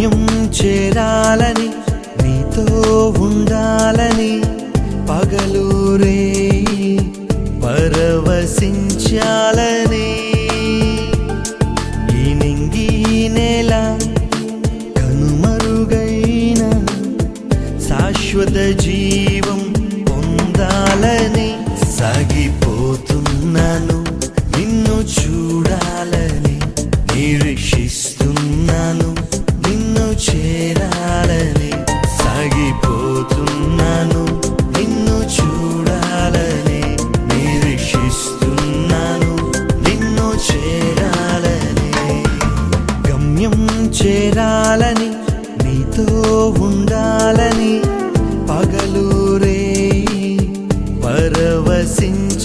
గమ్యం చేరాలని నీతో ఉండాలని పగలూరే పరవశించాలని. ఈ నింగి నేల కనుమరుగైన శాశ్వత జీవం పొందాలని సాగిపోతున్నాను నిన్ను చూడాలని నిరీక్షిస్తు చేరాలని నీతో ఉండాలని పగలూరే పరవశించాలని